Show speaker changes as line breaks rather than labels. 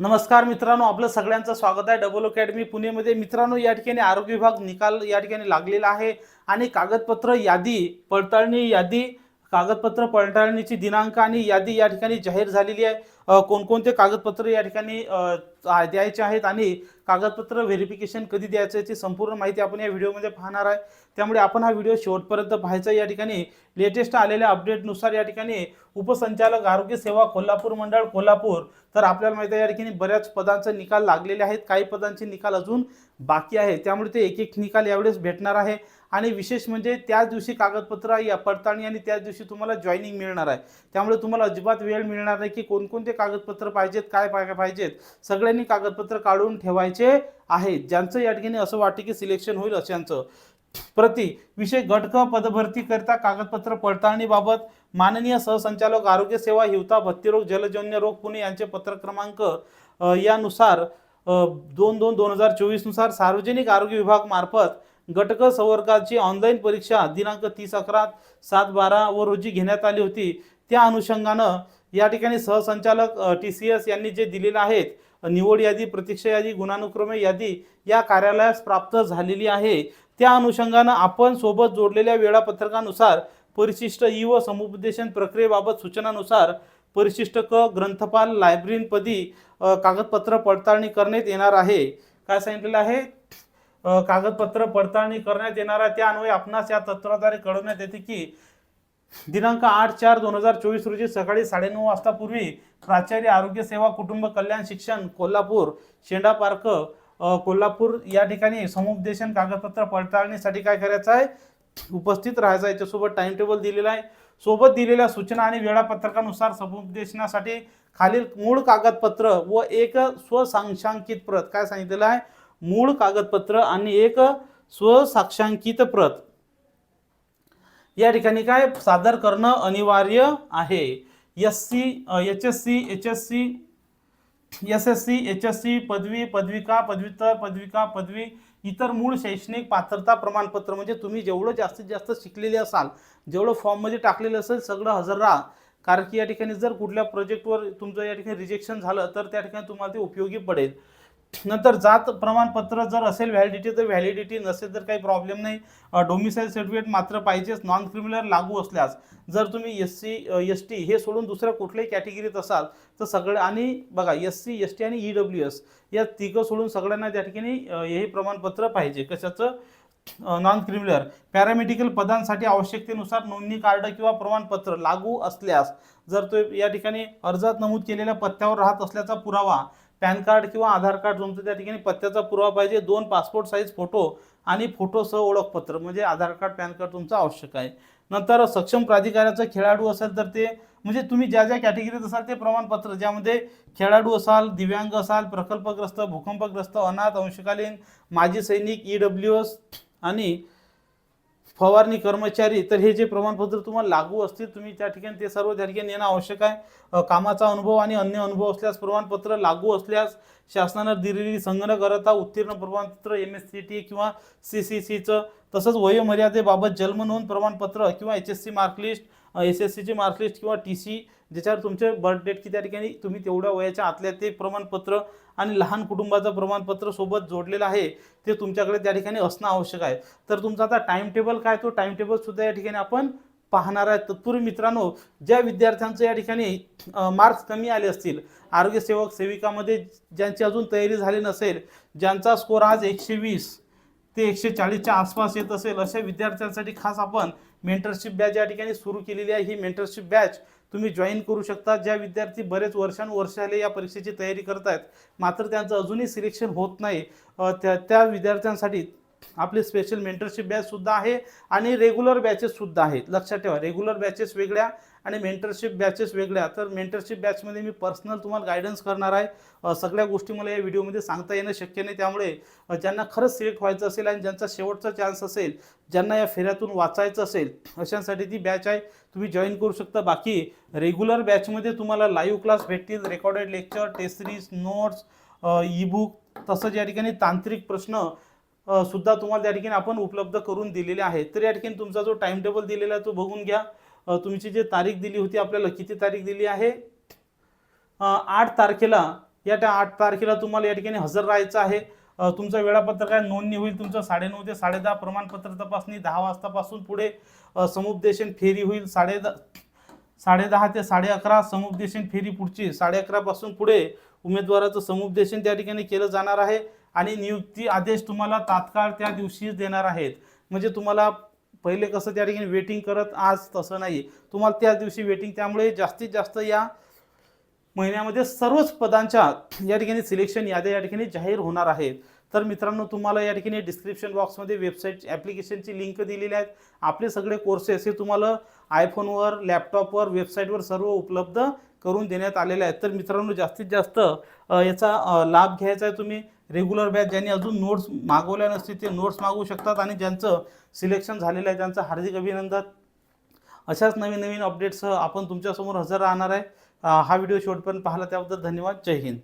नमस्कार मित्रांनो आपलं सगळ्यांचं स्वागत आहे. डबल अकॅडमी पुणेमध्ये. मित्रांनो या ठिकाणी आरोग्य विभाग निकाल या ठिकाणी लागलेला आहे. आणि कागदपत्र यादी पडताळणी यादी कागदपत्र पडताळणीची दिनांक आणि यादी या ठिकाणी जाहीर झालेली आहे. कोणकोणते कागदपत्र या ठिकाणी द्यायचे आहेत आणि कागदपत्र व्हेरिफिकेशन कधी द्यायचं याची संपूर्ण माहिती आपण या व्हिडिओमध्ये पाहणार आहे. त्यामुळे आपण हा व्हिडिओ शेवटपर्यंत पाहायचा या ठिकाणी लेटेस्ट आलेल्या अपडेटनुसार या ठिकाणी उपसंचालक आरोग्य सेवा कोल्हापूर मंडळ कोल्हापूर तर आपल्याला माहिती आहे या ठिकाणी बऱ्याच पदांचे निकाल लागलेले आहेत. काही पदांचे निकाल अजून बाकी आहे. त्यामुळे ते एक एक निकाल यावेळेस भेटणार आहे. आणि विशेष म्हणजे त्याच दिवशी कागदपत्र या पडताळणी आणि त्याच दिवशी तुम्हाला जॉईनिंग मिळणार आहे. त्यामुळे तुम्हाला अजिबात वेळ मिळणार नाही की कोणकोणते कागदपत्र पाहिजेत काय पाहिजेत सगळ्यांनी कागदपत्र काढून ठेवायचे आहेत. ज्यांचं या ठिकाणी असं वाटते की सिलेक्शन होईल अशांचं. प्रति विषय गटक पदभरती करता कागदपत्र पडताळणीबाबत माननीय सहसंचालक आरोग्य सेवा हिवता भत्तीरोग जलजन्य रोग पुणे यांचे पत्र क्रमांक यानुसार दोन दोन दोन हजार चोवीसनुसार सार्वजनिक आरोग्य विभाग मार्फत संवर्गाची ऑनलाईन परीक्षा दिनांक तीस अकरा सात बारा व रोजी घेण्यात आली होती. त्या अनुषंगानं या ठिकाणी सहसंचालक टी सी एस यांनी जे दिलेले आहेत निवड यादी प्रतीक्षा यादी गुणानुक्रमे यादी या कार्यालयास प्राप्त झालेली आहे. त्या अनुषंगानं आपण सोबत जोडलेल्या वेळापत्रकानुसार परिशिष्ट ई व समुपदेशन प्रक्रियेबाबत सूचनानुसार परिशिष्ट क ग्रंथपाल लायब्ररीनपदी कागदपत्र पडताळणी करण्यात येणार आहे. काय सांगितलेलं आहे? कागदपत्र पडताळणी करण्यात येणार आहे. त्या अन्वये आपणास या तत्वाद्वारे कळवण्यात येते की दिनांक आठ चार दोन हजार चोवीस रोजी सकाळी साडेनऊ वाजतापूर्वी प्राचार्य आरोग्य सेवा कुटुंब कल्याण शिक्षण कोल्हापूर शेंडा पार्क कोल्हापूर या ठिकाणी समुपदेशन कागदपत्र पडताळणीसाठी काय करायचं आहे? उपस्थित राहायचं आहे. याच्यासोबत टाइम टेबल दिलेला आहे. सोबत दिलेल्या सूचना आणि वेळापत्रकानुसार समुपदेशनासाठी खालील मूळ कागदपत्र व एक स्वसाक्षांकित प्रत. काय सांगितलेलं आहे? मूळ कागदपत्र आणि एक स्वसाक्षांकित प्रत. या ठिकाणी काय सादर करणं अनिवार्य आहे? S C H S C H S C S S C H S C पदवी पदविका पदव्युत्तर पदविका पदवी इतर मूळ शैक्षणिक पात्रता प्रमाणपत्र म्हणजे तुम्ही जेवढं जास्तीत जास्त शिकलेले असाल जेवढं फॉर्ममध्ये टाकलेलं असेल सगळं हजर राहा. कारण की या ठिकाणी जर कुठल्या प्रोजेक्टवर तुमचं या ठिकाणी रिजेक्शन झालं तर त्या ठिकाणी तुम्हाला ते उपयोगी पडेल. नंतर जात प्रमाणपत्र जर असेल व्हॅलिडिटी तर व्हॅलिडिटी नसेल तर काही प्रॉब्लेम नाही. डोमिसाईल सर्टिफिकेट मात्र पाहिजेच. नॉन क्रिमिनल लागू असल्यास जर तुम्ही एस सी एस टी हे सोडून दुसऱ्या कुठल्याही कॅटेगरीत असाल तर सगळं आणि बघा एस सी एस टी आणि ई डब्ल्यू एस या तिघं सोडून सगळ्यांना त्या ठिकाणी हे प्रमाणपत्र पाहिजे. कशाचं? नॉन क्रिमिनल पॅरामेडिकल पदांसाठी आवश्यकतेनुसार नोंदणी कार्ड किंवा प्रमाणपत्र लागू असल्यास जर तो या ठिकाणी अर्जात नमूद केलेल्या पत्त्यावर राहत असल्याचा पुरावा पॅन कार्ड किंवा आधार कार्ड तुमचं त्या ठिकाणी पत्त्याचा पुरावा पाहिजे. दोन पासपोर्ट साईज फोटो आणि फोटोसह ओळखपत्र. म्हणजे आधार कार्ड पॅन कार्ड तुमचं आवश्यक आहे. नंतर सक्षम प्राधिकाऱ्याचा खेळाडू असेल तर ते म्हणजे तुम्ही ज्या ज्या कॅटेगरीत असाल ते प्रमाणपत्र ज्यामध्ये खेळाडू असाल दिव्यांग असाल प्रकल्पग्रस्त भूकंपग्रस्त अनाथ अंशकालीन माजी सैनिक ई डब्ल्यू एस आणि फवारणी कर्मचारी तर हे जे प्रमाणपत्र तुम्हाला लागू असतील तुम्ही त्या ठिकाणी ते सर्व त्या ठिकाणी येणं आवश्यक आहे. कामाचा अनुभव आणि अन्य अनुभव असल्यास प्रमाणपत्र लागू असल्यास शासनानं दिलेली संगणकरता उत्तीर्ण प्रमाणपत्र एम एस सी टी किंवा सी सी सीचं तसंच वयोमर्यादेबाबत जन्मनोंद प्रमाणपत्र किंवा H S C mark list S S सीची मार्कलिस्ट किंवा टी सी ज्याच्यावर तुमचे बर्थ डेट की त्या ठिकाणी तुम्ही तेवढ्या वयाच्या आतल्या ते प्रमाणपत्र आणि लहान कुटुंबाचं प्रमाणपत्र सोबत जोडलेलं आहे ते तुमच्याकडे त्या ठिकाणी असणं आवश्यक आहे. तर तुमचा आता टाइम टेबल काय तो? टाइम टेबलसुद्धा या ठिकाणी आपण पाहणार आहे तत्पूर्वी मित्रांनो ज्या विद्यार्थ्यांचं या ठिकाणी मार्क्स कमी आले असतील आरोग्यसेवक सेविकामध्ये ज्यांची अजून तयारी झाली नसेल ज्यांचा स्कोर आज एकशे वीस ते एकशे चाळीसच्या आसपास येत असेल अशा विद्यार्थ्यांसाठी खास आपण मेंटरशिप बॅच या ठिकाणी सुरू केलेली आहे. ही मेंटरशिप बॅच तुम्ही जॉईन करू शकता. ज्या विद्यार्थी बरेच वर्षानुवर्षाले या परीक्षेची तयारी करत आहेत मात्र त्यांचं अजूनही सिलेक्शन होत नाही. त्या त्या विद्यार्थ्यांसाठी आपली स्पेशल मेंटरशिप बॅच सुद्धा आहे आणि रेग्युलर बॅचेस सुद्धा आहेत. लक्षात ठेवा रेग्युलर बॅचेस वेगळ्या आणि मेंटरशिप बॅचेस वेगळ्या. तर मेंटरशिप बॅचमध्ये मी पर्सनल तुम्हाला गायडन्स करणार आहे. सगळ्या गोष्टी मला या व्हिडिओमध्ये सांगता येणं शक्य नाही. त्यामुळे ज्यांना खरंच सिलेक्ट व्हायचं असेल आणि ज्यांचा शेवटचा चान्स असेल ज्यांना या फेऱ्यातून वाचायचं असेल अशांसाठी ती बॅच आहे. तुम्ही जॉईन करू शकता. बाकी रेग्युलर बॅचमध्ये तुम्हाला लाईव्ह क्लास भेटतील recorded lecture test series notes ebook तसंच या ठिकाणी तांत्रिक प्रश्न सुद्धा तुम्हाला त्या ठिकाणी आपण उपलब्ध करून दिलेले आहे तर या ठिकाणी तुमचा जो टाइम टेबल दिलेला आहे तो बघून घ्या. तुमची जी तारीख दिली होती आपल्याला किती तारीख दिली आहे? आठ तारखेला या त्या आठ तारखेला तुम्हाला या ठिकाणी हजर राहायचं आहे. तुमचं वेळापत्रक आहे नोंदणी होईल तुमचं साडेनऊ ते साडेदहा प्रमाणपत्र तपासणी दहा वाजतापासून पुढे समुपदेशन फेरी होईल साडे साडेदहा ते साडे अकरा समुपदेशन फेरी पुढची साडे अकरापासून पुढे उमेदवाराचं समुपदेशन त्या ठिकाणी केलं जाणार आहे. आणि नियुक्ती आदेश तुम्हाला तात्काळ त्या दिवशीच देणार आहेत. म्हणजे तुम्हाला पहिले कसं त्या ठिकाणी वेटिंग करत आज तसं नाही तुम्हाला त्याच दिवशी वेटिंग त्यामुळे जास्तीत जास्त या महिन्यामध्ये सर्वच पदांच्या या ठिकाणी सिलेक्शन याद्या या ठिकाणी जाहीर होणार आहेत. तर मित्रांनो तुम्हाला या ठिकाणी डिस्क्रिप्शन बॉक्समध्ये वेबसाईट ॲप्लिकेशनची लिंक दिलेली आहेत. आपले सगळे कोर्सेस हे तुम्हाला आयफोनवर लॅपटॉपवर वेबसाईटवर सर्व उपलब्ध करून देण्यात आलेले आहेत. तर मित्रांनो जास्तीत जास्त याचा लाभ घ्यायचा आहे तुम्ही. रेग्युलर बॅच ज्यांनी अजून नोट्स मागवल्या नसतील ते नोट्स मागवू शकतात आणि ज्यांचं सिलेक्शन झालेलं आहे त्यांचं हार्दिक अभिनंदन. अशाच नवीन नवीन अपडेट्ससह आपण तुमच्यासमोर हजर राहणार आहे. हा व्हिडिओ शेवटपर्यंत पाहिला त्याबद्दल धन्यवाद. जय हिंद.